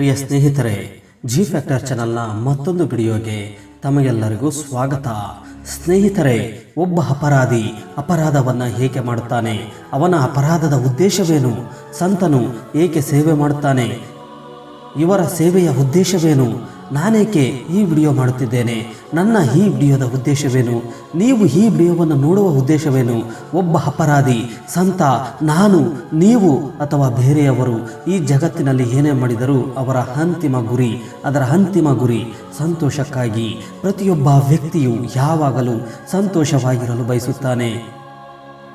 ಪ್ರಿಯ ಸ್ನೇಹಿತರೆ G factor ಚಾನಲ್ನ ಮತ್ತೊಂದು ವಿಡಿಯೋಗೆ ತಮಗೆಲ್ಲರಿಗೂ ಸ್ವಾಗತ. ಸ್ನೇಹಿತರೆ, ಒಬ್ಬ ಅಪರಾಧಿ ಅಪರಾಧವನ್ನು ಹೇಗೆ ಮಾಡುತ್ತಾನೆ, ಅವನ ಅಪರಾಧದ ಉದ್ದೇಶವೇನು, ಸಂತನು ಏಕೆ ಸೇವೆ ಮಾಡುತ್ತಾನೆ ಇವರ ಸೇವೆಯ ಉದ್ದೇಶವೇನು? ನಾನೇಕೆ ಈ ವಿಡಿಯೋ ಮಾಡುತ್ತಿದ್ದೇನೆ? ನನ್ನ ಈ ವಿಡಿಯೋದ ಉದ್ದೇಶವೇನು? ನೀವು ಈ ವಿಡಿಯೋವನ್ನು ನೋಡುವ ಉದ್ದೇಶವೇನು? ಒಬ್ಬ ಅಪರಾಧಿ, ಸಂತ, ನಾನು, ನೀವು ಅಥವಾ ಬೇರೆಯವರು ಈ ಜಗತ್ತಿನಲ್ಲಿ ಏನೇ ಮಾಡಿದರೂ ಅವರ ಅಂತಿಮ ಗುರಿ, ಅದರ ಅಂತಿಮ ಗುರಿ ಸಂತೋಷಕ್ಕಾಗಿ ಪ್ರತಿಯೊಬ್ಬ ವ್ಯಕ್ತಿಯು ಯಾವಾಗಲೂ ಸಂತೋಷವಾಗಿರಲು ಬಯಸುತ್ತಾನೆ.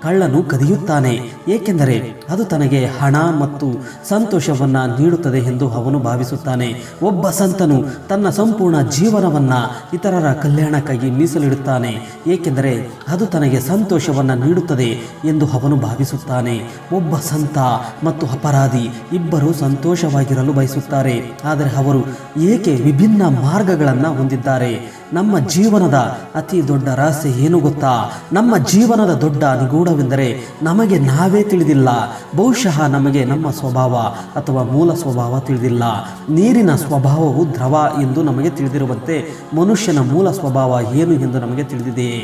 ಕಳ್ಳನು ಕದಿಯುತ್ತಾನೆ, ಏಕೆಂದರೆ ಅದು ತನಗೆ ಹಣ ಮತ್ತು ಸಂತೋಷವನ್ನ ನೀಡುತ್ತದೆ ಎಂದು ಅವನು ಭಾವಿಸುತ್ತಾನೆ. ಒಬ್ಬ ಸಂತನು ತನ್ನ ಸಂಪೂರ್ಣ ಜೀವನವನ್ನ ಇತರರ ಕಲ್ಯಾಣಕ್ಕಾಗಿ ಮೀಸಲಿಡುತ್ತಾನೆ, ಏಕೆಂದರೆ ಅದು ತನಗೆ ಸಂತೋಷವನ್ನು ನೀಡುತ್ತದೆ ಎಂದು ಅವನು ಭಾವಿಸುತ್ತಾನೆ. ಒಬ್ಬ ಸಂತ ಮತ್ತು ಅಪರಾಧಿ ಇಬ್ಬರು ಸಂತೋಷವಾಗಿರಲು ಬಯಸುತ್ತಾರೆ, ಆದರೆ ಅವರು ಏಕೆ ವಿಭಿನ್ನ ಮಾರ್ಗಗಳನ್ನು ಹೊಂದಿದ್ದಾರೆ? ನಮ್ಮ ಜೀವನದ ಅತಿ ದೊಡ್ಡ ರಹಸ್ಯ ಏನು ಗೊತ್ತಾ? ನಮ್ಮ ಜೀವನದ ದೊಡ್ಡ ನಿಗೂಢವೆಂದರೆ ನಮಗೆ ನಾವೇ ತಿಳಿದಿಲ್ಲ. ಬಹುಶಃ ನಮಗೆ ನಮ್ಮ ಸ್ವಭಾವ ಅಥವಾ ಮೂಲ ಸ್ವಭಾವ ತಿಳಿದಿಲ್ಲ. ನೀರಿನ ಸ್ವಭಾವವು ದ್ರವ ಎಂದು ನಮಗೆ ತಿಳಿದಿರುವಂತೆ ಮನುಷ್ಯನ ಮೂಲ ಸ್ವಭಾವ ಏನು ಎಂದು ನಮಗೆ ತಿಳಿದಿದೆಯೇ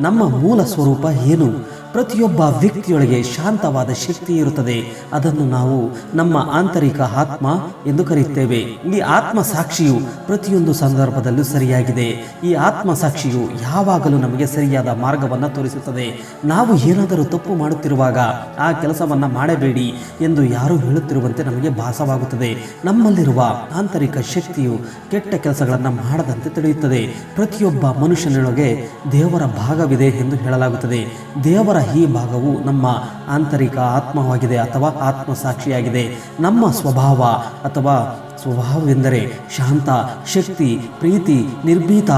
ನಮ್ಮ ಮೂಲ ಸ್ವರೂಪ ಏನು? ಪ್ರತಿಯೊಬ್ಬ ವ್ಯಕ್ತಿಯೊಳಗೆ ಶಾಂತವಾದ ಶಕ್ತಿ ಇರುತ್ತದೆ. ಅದನ್ನು ನಾವು ನಮ್ಮ ಆಂತರಿಕ ಆತ್ಮ ಎಂದು ಕರೆಯುತ್ತೇವೆ. ಈ ಆತ್ಮ ಸಾಕ್ಷಿಯು ಪ್ರತಿಯೊಂದು ಸಂದರ್ಭದಲ್ಲೂ ಸರಿಯಾಗಿದೆ. ಈ ಆತ್ಮ ಸಾಕ್ಷಿಯು ಯಾವಾಗಲೂ ನಮಗೆ ಸರಿಯಾದ ಮಾರ್ಗವನ್ನು ತೋರಿಸುತ್ತದೆ. ನಾವು ಏನಾದರೂ ತಪ್ಪು ಮಾಡುತ್ತಿರುವಾಗ ಆ ಕೆಲಸವನ್ನು ಮಾಡಬೇಡಿ ಎಂದು ಯಾರು ಹೇಳುತ್ತಿರುವಂತೆ ನಮಗೆ ಭಾಸವಾಗುತ್ತದೆ. ನಮ್ಮಲ್ಲಿರುವ ಆಂತರಿಕ ಶಕ್ತಿಯು ಕೆಟ್ಟ ಕೆಲಸಗಳನ್ನು ಮಾಡದಂತೆ ತಿಳಿಯುತ್ತದೆ. ಪ್ರತಿಯೊಬ್ಬ ಮನುಷ್ಯನೊಳಗೆ ದೇವರ ಭಾಗವಿದೆ ಎಂದು ಹೇಳಲಾಗುತ್ತದೆ. ದೇವರ ಈ ಭಾಗವು ನಮ್ಮ ಆಂತರಿಕ ಆತ್ಮವಾಗಿದೆ ಅಥವಾ ಆತ್ಮಸಾಕ್ಷಿಯಾಗಿದೆ. ನಮ್ಮ ಸ್ವಭಾವ ಅಥವಾ ಸ್ವಭಾವವೆಂದರೆ ಶಾಂತ, ಶಕ್ತಿ, ಪ್ರೀತಿ, ನಿರ್ಭೀತ,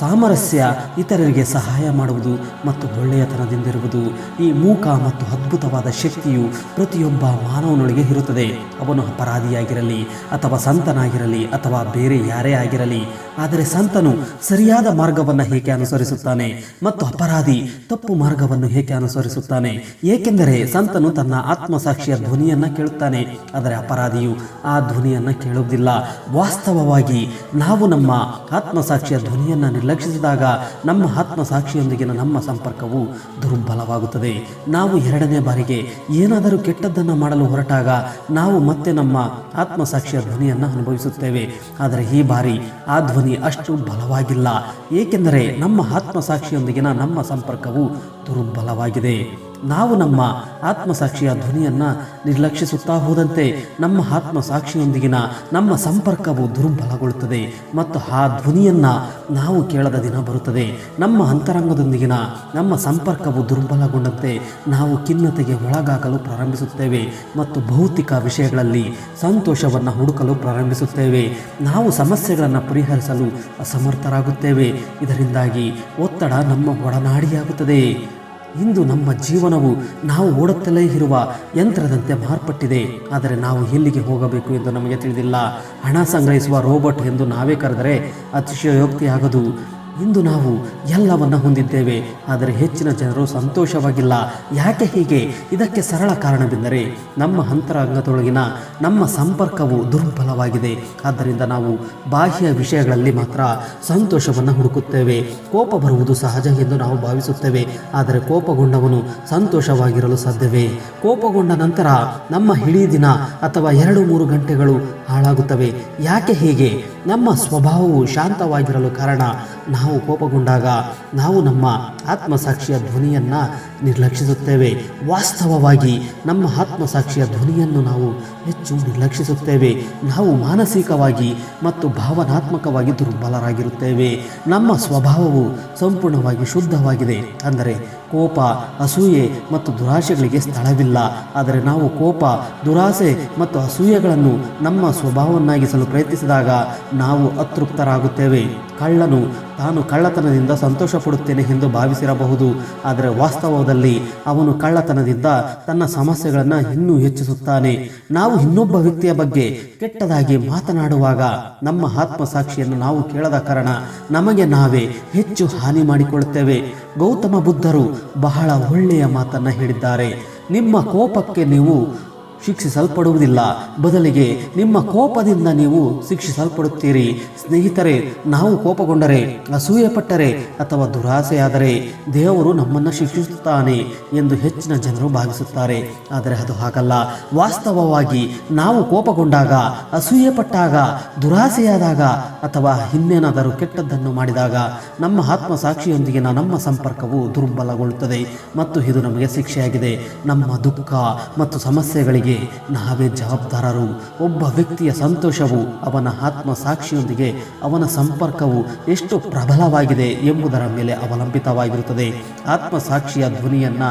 ಸಾಮರಸ್ಯ ಇತರರಿಗೆ ಸಹಾಯ ಮಾಡುವುದು ಮತ್ತು ಒಳ್ಳೆಯತನದಿಂದಿರುವುದು. ಈ ಮೂಕ ಮತ್ತು ಅದ್ಭುತವಾದ ಶಕ್ತಿಯು ಪ್ರತಿಯೊಬ್ಬ ಮಾನವನೊಳಗೆ ಇರುತ್ತದೆ. ಅವನು ಅಪರಾಧಿಯಾಗಿರಲಿ ಅಥವಾ ಸಂತನಾಗಿರಲಿ ಅಥವಾ ಬೇರೆ ಯಾರೇ ಆಗಿರಲಿ, ಆದರೆ ಸಂತನು ಸರಿಯಾದ ಮಾರ್ಗವನ್ನು ಹೇಗೆ ಅನುಸರಿಸುತ್ತಾನೆ ಮತ್ತು ಅಪರಾಧಿ ತಪ್ಪು ಮಾರ್ಗವನ್ನು ಹೇಗೆ ಅನುಸರಿಸುತ್ತಾನೆ? ಏಕೆಂದರೆ ಸಂತನು ತನ್ನ ಆತ್ಮಸಾಕ್ಷಿಯ ಧ್ವನಿಯನ್ನು ಕೇಳುತ್ತಾನೆ, ಆದರೆ ಅಪರಾಧಿಯು ಆ ಧ್ವನಿಯನ್ನ ಕೇಳುವುದಿಲ್ಲ ವಾಸ್ತವವಾಗಿ ನಾವು ನಮ್ಮ ಆತ್ಮಸಾಕ್ಷಿಯ ಧ್ವನಿಯನ್ನು ನಿರ್ಲಕ್ಷಿಸಿದಾಗ ನಮ್ಮ ಆತ್ಮಸಾಕ್ಷಿಯೊಂದಿಗಿನ ನಮ್ಮ ಸಂಪರ್ಕವು ದುರ್ಬಲವಾಗುತ್ತದೆ. ನಾವು ಎರಡನೇ ಬಾರಿಗೆ ಏನಾದರೂ ಕೆಟ್ಟದ್ದನ್ನು ಮಾಡಲು ಹೊರಟಾಗ ನಾವು ಮತ್ತೆ ನಮ್ಮ ಆತ್ಮಸಾಕ್ಷಿಯ ಧ್ವನಿಯನ್ನು ಅನುಭವಿಸುತ್ತೇವೆ. ಆದರೆ ಈ ಬಾರಿ ಆ ಧ್ವನಿ ಅಷ್ಟು ಬಲವಾಗಿಲ್ಲ. ಏಕೆಂದರೆ ನಮ್ಮ ಆತ್ಮಸಾಕ್ಷಿಯೊಂದಿಗಿನ ನಮ್ಮ ಸಂಪರ್ಕವು ದುರ್ಬಲವಾಗಿದೆ. ನಾವು ನಮ್ಮ ಆತ್ಮಸಾಕ್ಷಿಯ ಧ್ವನಿಯನ್ನು ನಿರ್ಲಕ್ಷಿಸುತ್ತಾ ಹೋದಂತೆ ನಮ್ಮ ಆತ್ಮಸಾಕ್ಷಿಯೊಂದಿಗಿನ ನಮ್ಮ ಸಂಪರ್ಕವು ದುರ್ಬಲಗೊಳ್ಳುತ್ತದೆ ಮತ್ತು ಆ ಧ್ವನಿಯನ್ನು ನಾವು ಕೇಳದ ದಿನ ಬರುತ್ತದೆ. ನಮ್ಮ ಅಂತರಂಗದೊಂದಿಗಿನ ನಮ್ಮ ಸಂಪರ್ಕವು ದುರ್ಬಲಗೊಂಡಂತೆ ನಾವು ಖಿನ್ನತೆಗೆ ಒಳಗಾಗಲು ಪ್ರಾರಂಭಿಸುತ್ತೇವೆ ಮತ್ತು ಭೌತಿಕ ವಿಷಯಗಳಲ್ಲಿ ಸಂತೋಷವನ್ನು ಹುಡುಕಲು ಪ್ರಾರಂಭಿಸುತ್ತೇವೆ. ನಾವು ಸಮಸ್ಯೆಗಳನ್ನು ಪರಿಹರಿಸಲು ಅಸಮರ್ಥರಾಗುತ್ತೇವೆ. ಇದರಿಂದಾಗಿ ಒತ್ತಡ ನಮ್ಮ ಒಡನಾಡಿಯಾಗುತ್ತದೆ. ಇಂದು ನಮ್ಮ ಜೀವನವು ನಾವು ಓಡುತ್ತಲೇ ಇರುವ ಯಂತ್ರದಂತೆ ಮಾರ್ಪಟ್ಟಿದೆ. ಆದರೆ ನಾವು ಎಲ್ಲಿಗೆ ಹೋಗಬೇಕು ಎಂದು ನಮಗೆ ತಿಳಿದಿಲ್ಲ. ಹಣ ಸಂಗ್ರಹಿಸುವ ರೋಬೋಟ್ ಎಂದು ನಾವೇ ಕರೆದರೆ ಅತಿಶಯೋಕ್ತಿಯಾಗದು. ಇಂದು ನಾವು ಎಲ್ಲವನ್ನು ಹೊಂದಿದ್ದೇವೆ. ಆದರೆ ಹೆಚ್ಚಿನ ಜನರು ಸಂತೋಷವಾಗಿಲ್ಲ. ಯಾಕೆ ಹೀಗೆ? ಇದಕ್ಕೆ ಸರಳ ಕಾರಣವೆಂದರೆ ನಮ್ಮ ಅಂತರಂಗದೊಳಗಿನ ನಮ್ಮ ಸಂಪರ್ಕವು ದುರ್ಬಲವಾಗಿದೆ. ಆದ್ದರಿಂದ ನಾವು ಬಾಹ್ಯ ವಿಷಯಗಳಲ್ಲಿ ಮಾತ್ರ ಸಂತೋಷವನ್ನು ಹುಡುಕುತ್ತೇವೆ. ಕೋಪ ಬರುವುದು ಸಹಜ ಎಂದು ನಾವು ಭಾವಿಸುತ್ತೇವೆ. ಆದರೆ ಕೋಪಗೊಂಡವನು ಸಂತೋಷವಾಗಿರಲು ಸಾಧ್ಯವೇ? ಕೋಪಗೊಂಡ ನಂತರ ನಮ್ಮ ಇಡೀ ದಿನ ಅಥವಾ ಎರಡು ಮೂರು ಗಂಟೆಗಳು ಹಾಳಾಗುತ್ತವೆ. ಯಾಕೆ ಹೀಗೆ? ನಮ್ಮ ಸ್ವಭಾವವು ಶಾಂತವಾಗಿರಲು ಕಾರಣ ನಾವು ಕೋಪಗೊಂಡಾಗ ನಾವು ನಮ್ಮ ಆತ್ಮಸಾಕ್ಷಿಯ ಧ್ವನಿಯನ್ನು ನಿರ್ಲಕ್ಷಿಸುತ್ತೇವೆ. ವಾಸ್ತವವಾಗಿ ನಮ್ಮ ಆತ್ಮಸಾಕ್ಷಿಯ ಧ್ವನಿಯನ್ನು ನಾವು ಹೆಚ್ಚು ನಿರ್ಲಕ್ಷಿಸುತ್ತೇವೆ. ನಾವು ಮಾನಸಿಕವಾಗಿ ಮತ್ತು ಭಾವನಾತ್ಮಕವಾಗಿ ದುರ್ಬಲರಾಗಿರುತ್ತೇವೆ. ನಮ್ಮ ಸ್ವಭಾವವು ಸಂಪೂರ್ಣವಾಗಿ ಶುದ್ಧವಾಗಿದೆ. ಅಂದರೆ ಕೋಪ, ಅಸೂಯೆ ಮತ್ತು ದುರಾಶೆಗಳಿಗೆ ಸ್ಥಳವಿಲ್ಲ. ಆದರೆ ನಾವು ಕೋಪ, ದುರಾಸೆ ಮತ್ತು ಅಸೂಯೆಗಳನ್ನು ನಮ್ಮ ಸ್ವಭಾವವನ್ನಾಗಿಸಲು ಪ್ರಯತ್ನಿಸಿದಾಗ ನಾವು ಅತೃಪ್ತರಾಗುತ್ತೇವೆ. ಕಳ್ಳನು ತಾನು ಕಳ್ಳತನದಿಂದ ಸಂತೋಷ ಪಡುತ್ತೇನೆ ಎಂದು ಭಾವಿಸಿರಬಹುದು. ಆದರೆ ವಾಸ್ತವದಲ್ಲಿ ಅವನು ಕಳ್ಳತನದಿಂದ ತನ್ನ ಸಮಸ್ಯೆಗಳನ್ನು ಇನ್ನೂ ಹೆಚ್ಚಿಸುತ್ತಾನೆ. ನಾವು ಇನ್ನೊಬ್ಬ ವ್ಯಕ್ತಿಯ ಬಗ್ಗೆ ಕೆಟ್ಟದಾಗಿ ಮಾತನಾಡುವಾಗ ನಮ್ಮ ಆತ್ಮಸಾಕ್ಷಿಯನ್ನು ನಾವು ಕೇಳದ ಕಾರಣ ನಮಗೆ ನಾವೇ ಹೆಚ್ಚು ಹಾನಿ ಮಾಡಿಕೊಳ್ಳುತ್ತೇವೆ. ಗೌತಮ ಬುದ್ಧರು ಬಹಳ ಒಳ್ಳೆಯ ಮಾತನ್ನು ಹೇಳಿದ್ದಾರೆ. ನಿಮ್ಮ ಕೋಪಕ್ಕೆ ನೀವು ಶಿಕ್ಷಿಸಲ್ಪಡುವುದಿಲ್ಲ. ಬದಲಿಗೆ ನಿಮ್ಮ ಕೋಪದಿಂದ ನೀವು ಶಿಕ್ಷಿಸಲ್ಪಡುತ್ತೀರಿ. ಸ್ನೇಹಿತರೆ, ನಾವು ಕೋಪಗೊಂಡರೆ ಅಸೂಯೆ ಪಟ್ಟರೆ ಅಥವಾ ದುರಾಸೆಯಾದರೆ ದೇವರು ನಮ್ಮನ್ನು ಶಿಕ್ಷಿಸುತ್ತಾನೆ ಎಂದು ಹೆಚ್ಚಿನ ಜನರು ಭಾವಿಸುತ್ತಾರೆ. ಆದರೆ ಅದು ಹಾಗಲ್ಲ. ವಾಸ್ತವವಾಗಿ ನಾವು ಕೋಪಗೊಂಡಾಗ ಅಸೂಯೆ ಪಟ್ಟಾಗ ದುರಾಸೆಯಾದಾಗ ಅಥವಾ ಇನ್ನೇನಾದರೂ ಕೆಟ್ಟದ್ದನ್ನು ಮಾಡಿದಾಗ ನಮ್ಮ ಆತ್ಮಸಾಕ್ಷಿಯೊಂದಿಗಿನ ನಮ್ಮ ಸಂಪರ್ಕವು ದುರ್ಬಲಗೊಳ್ಳುತ್ತದೆ ಮತ್ತು ಇದು ನಮಗೆ ಶಿಕ್ಷೆಯಾಗಿದೆ. ನಮ್ಮ ದುಃಖ ಮತ್ತು ಸಮಸ್ಯೆಗಳಿಗೆ ನಾವೇ ಜವಾಬ್ದಾರರು. ಒಬ್ಬ ವ್ಯಕ್ತಿಯ ಸಂತೋಷವು ಅವನ ಆತ್ಮ ಸಾಕ್ಷಿಯೊಂದಿಗೆ ಅವನ ಸಂಪರ್ಕವು ಎಷ್ಟು ಪ್ರಬಲವಾಗಿದೆ ಎಂಬುದರ ಮೇಲೆ ಅವಲಂಬಿತವಾಗಿರುತ್ತದೆ. ಆತ್ಮಸಾಕ್ಷಿಯ ಧ್ವನಿಯನ್ನ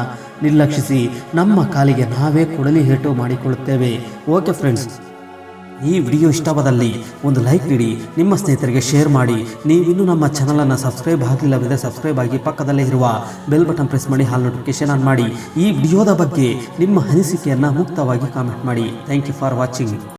ನಿರ್ಲಕ್ಷಿಸಿ, ನಮ್ಮ ಕಾಲಿಗೆ ನಾವೇ ಕೊಡಲಿ ಹೇಟು ಮಾಡಿಕೊಳ್ಳುತ್ತೇವೆ. ಓಕೆ ಫ್ರೆಂಡ್ಸ್ ಈ ವಿಡಿಯೋ ಇಷ್ಟವಾದಲ್ಲಿ ಒಂದು ಲೈಕ್ ನೀಡಿ, ನಿಮ್ಮ ಸ್ನೇಹಿತರಿಗೆ ಶೇರ್ ಮಾಡಿ. ನೀವಿನ್ನೂ ನಮ್ಮ ಚಾನಲನ್ನು ಸಬ್ಸ್ಕ್ರೈಬ್ ಆಗಿಲ್ಲವಿದೆ ಸಬ್ಸ್ಕ್ರೈಬ್ ಆಗಿ ಪಕ್ಕದಲ್ಲೇ ಇರುವ ಬೆಲ್ ಬಟನ್ ಪ್ರೆಸ್ ಮಾಡಿ, ಹಾಲ್ ನೋಟಿಫಿಕೇಶನ್ ಆನ್ ಮಾಡಿ. ಈ ವಿಡಿಯೋದ ಬಗ್ಗೆ ನಿಮ್ಮ ಅನಿಸಿಕೆಯನ್ನು ಮುಕ್ತವಾಗಿ ಕಾಮೆಂಟ್ ಮಾಡಿ. Thank you for watching.